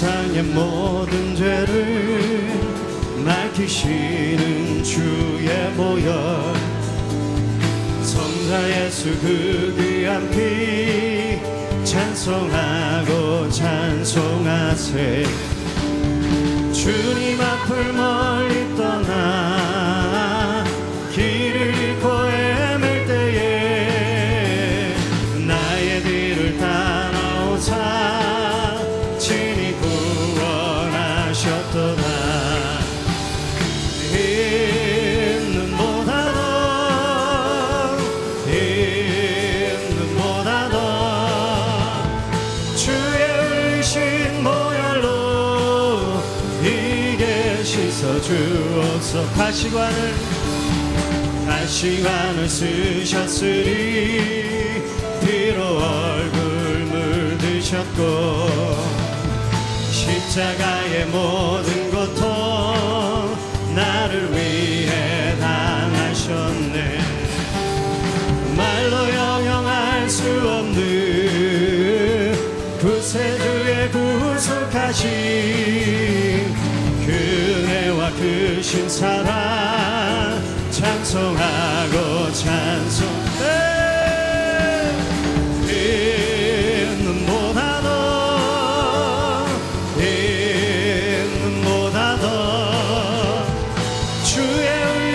세상의 모든 죄를 밝히시는 주의 보혈. 성자 예수 그 귀한 피 찬송하고 찬송하세. 주님 앞을 멀리 떠나 주옵소 가시관을 가시관을 쓰셨으리 피로 얼굴 물드셨고 십자가의 모든 고통 나를 위해 당하셨네. 말로 영영할 수 없는 구세주의 구속하신 그 은혜와 크신 사랑 찬송하고 찬송해 있는보다 더 있는보다 더 주의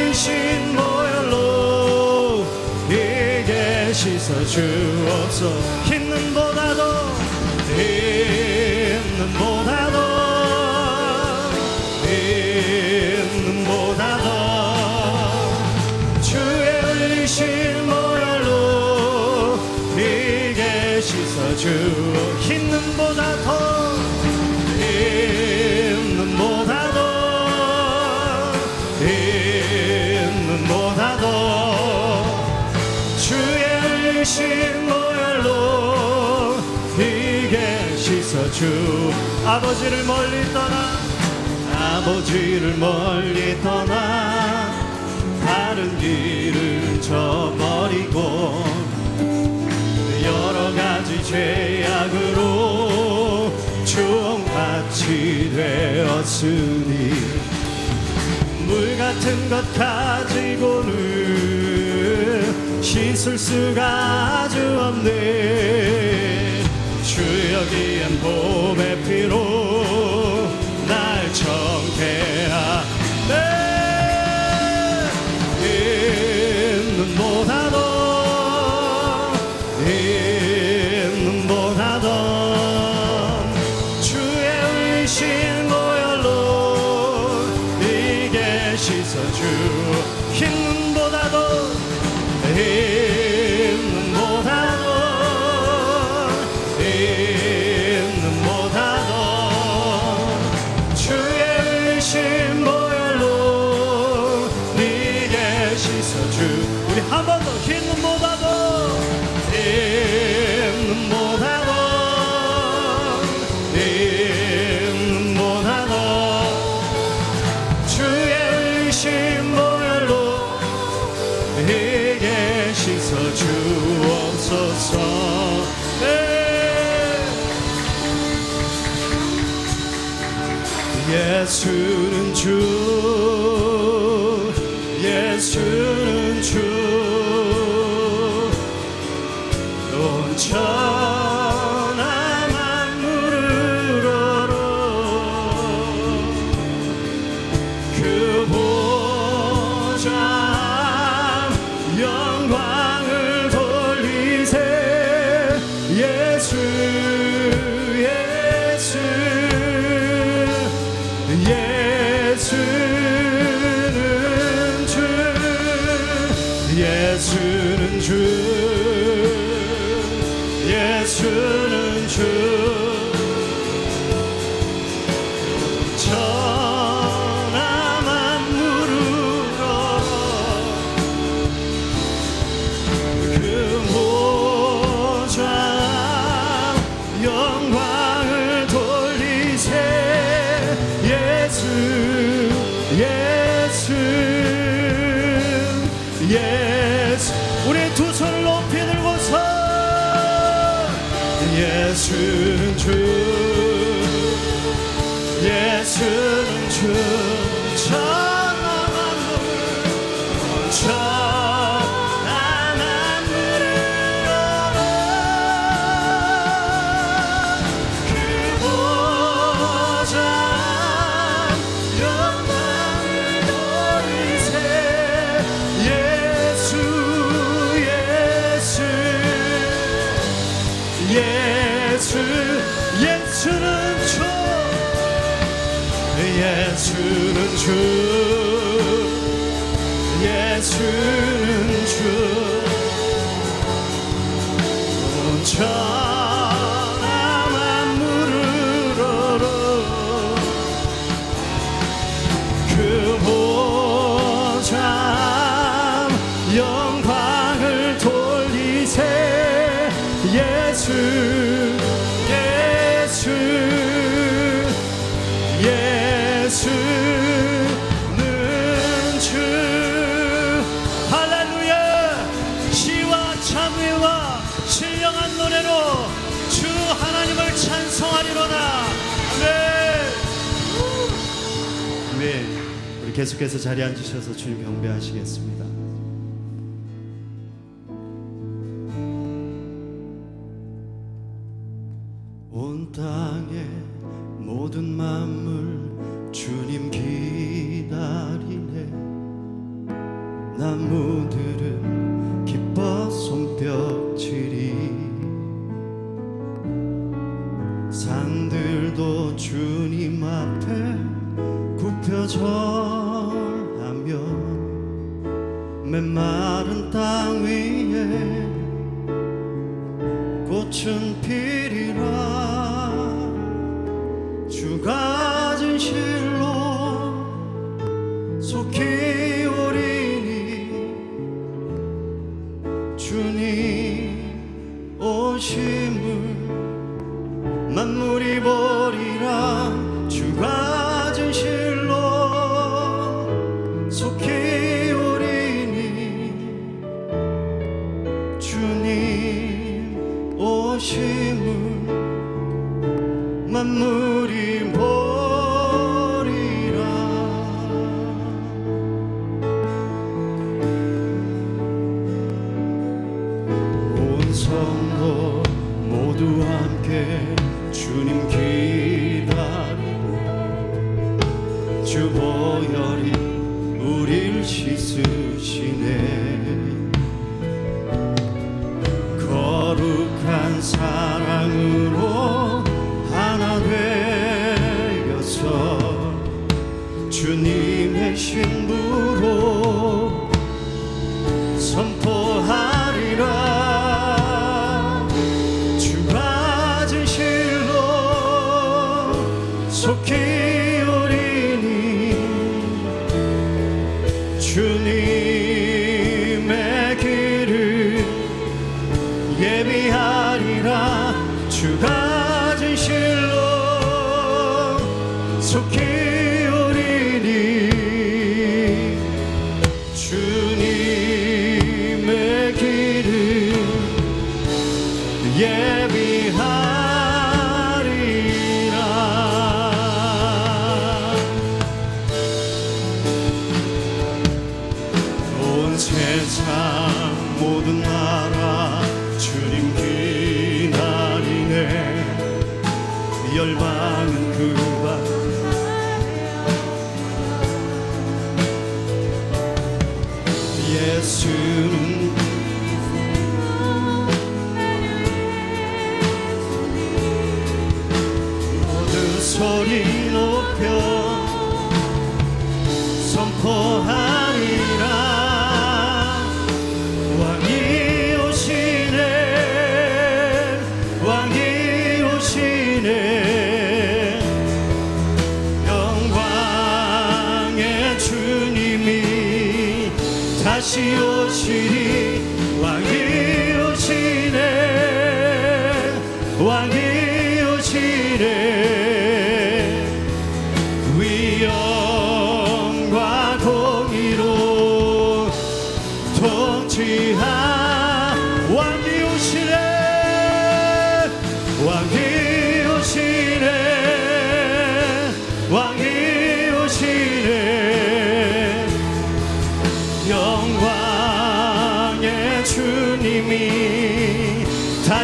의신 보혈로 이게 씻어 주옵소 있는보다 더 주 있는보다 더 있는보다 더 있는보다 더. 주의 의신 보혈로 이게 씻어 주. 아버지를 멀리 떠나 아버지를 멀리 떠나 다른 길을 저버리고 죄악으로 주홍같이 되었으니 물 같은 것 가지고는 씻을 수가 아주 없네. 주여 귀한 봄의 피로 날 정케하 네. 있는보다 더 예수는 주 예수는 주. 온 천하 만물을 걸어 그 보좌 영광을 돌리세. 예수 예수 예 예수 예수 예수 예수는 주 예수는 주 예수는 주. 천하 계속해서 자리에 앉으셔서 주님 경배하시겠습니다. 온 땅의 모든 만물 주님 기다리네. 나무 메마른 땅 위에 꽃은 피리라 주가 진실로 속히 주님 기다리고 주 보혈이 우릴 씻으시네. 거룩한 사랑으로 주님의 길을 예 예 다시 오시리. 왕이 오시네. 왕이 오시네. 위엄과 공의로 오시네 왕이 오시네. 왕이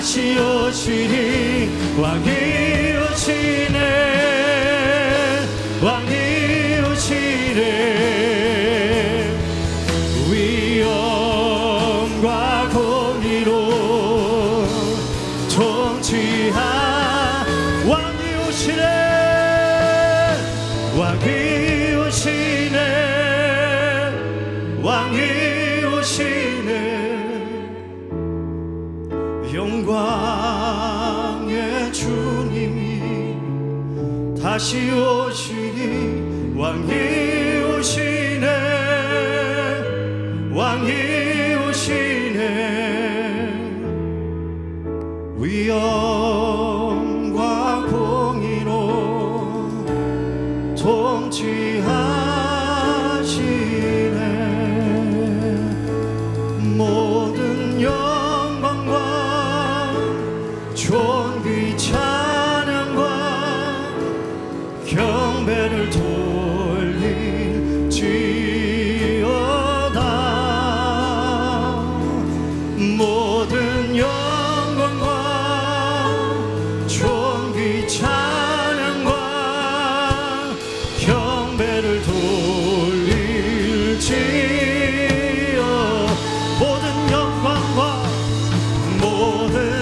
다시 오시리 왕이 오시네 왕이 오시네 위험 다시 오시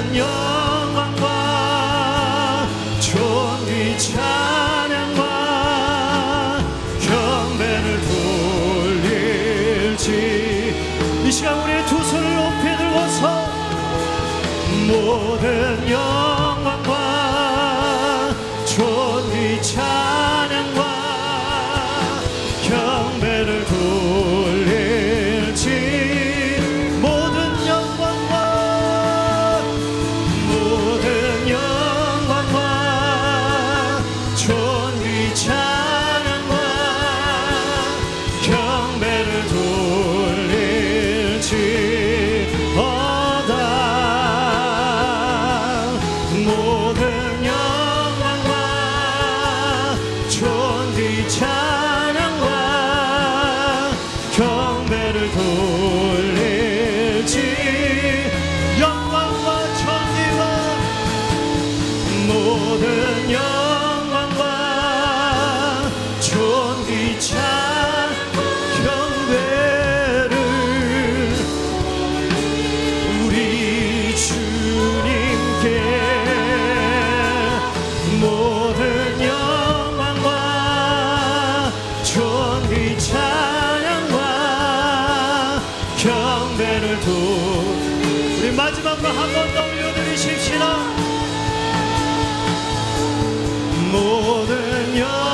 Señor. 마음으로 한 번 더 올려드리십시다. 모든 영